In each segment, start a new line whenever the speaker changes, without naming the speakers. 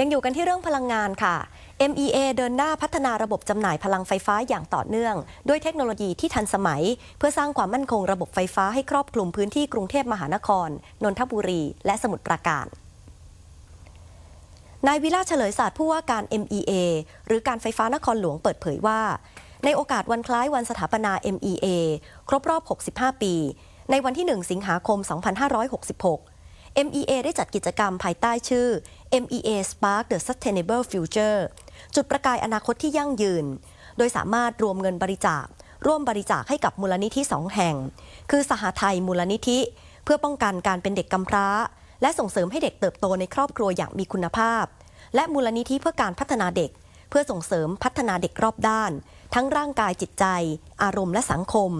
ยังอยู่กันที่เรื่องพลังงานค่ะ MEA เดินหน้าพัฒนาระบบจำหน่ายพลังไฟฟ้าอย่างต่อเนื่อง ด้วยเทคโนโลยีที่ทันสมัย เพื่อสร้างความมั่นคงระบบไฟฟ้าให้ครอบคลุมพื้นที่กรุงเทพมหานคร นนทบุรี และสมุทรปราการนายวิลาเฉลยศาสตร์ผู้ว่าการ MEA หรือการไฟฟ้านครหลวงเปิดเผยว่า ในโอกาสวันคล้ายวันสถาปนา MEA ครบรอบ 65 ปี ในวันที่ 1 สิงหาคม 2566 MEA ได้จัดกิจกรรมภายใต้ชื่อ MEA Spark the Sustainable Future จุดประกายอนาคตที่ยั่งยืน โดยสามารถรวมเงินบริจาค ร่วมบริจาคให้กับมูลนิธิสองแห่ง คือสหไทยมูลนิธิ เพื่อป้องกันการเป็นเด็กกำพร้า และส่งเสริมให้เด็กเติบโตในครอบครัวอย่างมีคุณภาพ และมูลนิธิเพื่อการพัฒนาเด็ก เพื่อส่งเสริมพัฒนาเด็กรอบด้าน ทั้งร่างกายจิตใจ อารมณ์และสังคม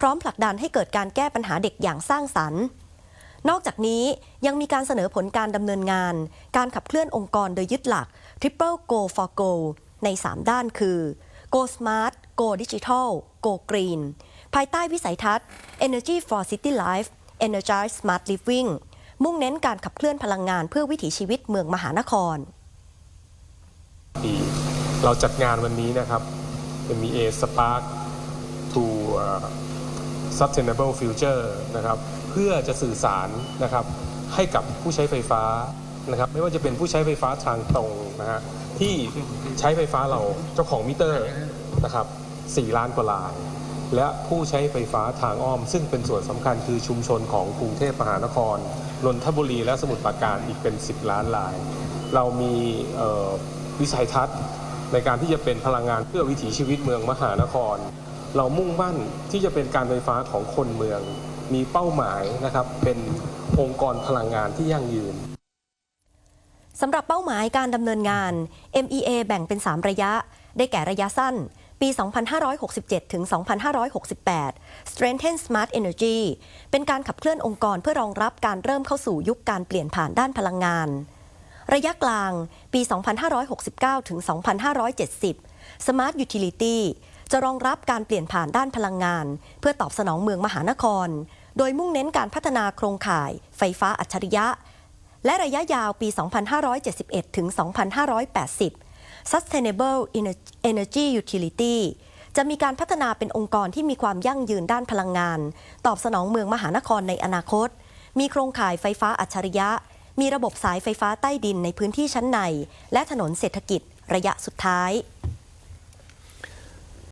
พร้อมผลักดันให้เกิดการแก้ปัญหาเด็กอย่างสร้างสรรค์ นอกจากนี้ยังมีการเสนอผลการดำเนินงาน การขับเคลื่อนองค์กรโดยยึดหลัก Triple Go for Go ใน 3 ด้านคือ Go Smart Go Digital Go Green ภายใต้วิสัยทัศน์ Energy for City Life Energize Smart Living มุ่งเน้นการขับเคลื่อนพลังงานเพื่อวิถีชีวิตเมืองมหานคร
ปีเราจัดงานวันนี้นะครับ MEA Spark to เอ่อ Sustainable Future นะครับเพื่อจะสื่อสารนะครับให้กับผู้ใช้ไฟฟ้านะครับไม่ว่าจะเป็นผู้ใช้ไฟฟ้าทางตรงนะฮะที่ใช้ไฟฟ้าเราเจ้าของมิเตอร์นะครับ4ล้านกว่าราย และผู้ใช้ไฟฟ้าทางอ้อม ซึ่งเป็นส่วนสำคัญคือชุมชนของกรุงเทพมหานครนนทบุรีและสมุทรปราการอีกเป็น 10 ล้านราย เรามีวิสัยทัศน์ในการที่จะเป็นพลังงานเพื่อวิถีชีวิตเมืองมหานคร เรามุ่งมั่นที่จะเป็นการไฟฟ้าของคนเมือง มีเป้าหมายนะครับเป็นองค์กรพลังงานที่ยั่งยืน
สำหรับเป้าหมายการดำเนินงาน MEA แบ่งเป็น 3 ระยะ ได้แก่ระยะสั้น ปี 2567 ถึง 2568 Strengthen Smart Energy เป็นการขับเคลื่อนองค์กรเพื่อรองรับการเริ่มเข้าสู่ยุคการเปลี่ยนผ่านด้านพลังงาน ระยะกลาง ปี 2569 ถึง 2570 Smart Utility จะรองรับการเปลี่ยนผ่านด้านพลังงาน เพื่อตอบสนองเมืองมหานคร โดยมุ่งเน้นการพัฒนาโครงข่าย ไฟฟ้าอัจฉริยะ และระยะยาวปี 2571 ถึง 2580 Sustainable Energy Utility จะมีการพัฒนาเป็นองค์กรที่มีความยั่งยืนด้านพลังงาน ตอบสนองเมืองมหานครในอนาคต มีโครงข่ายไฟฟ้าอัจฉริยะ มีระบบสายไฟฟ้าใต้ดินในพื้นที่ชั้นใน และถนนเศรษฐกิจระยะสุดท้าย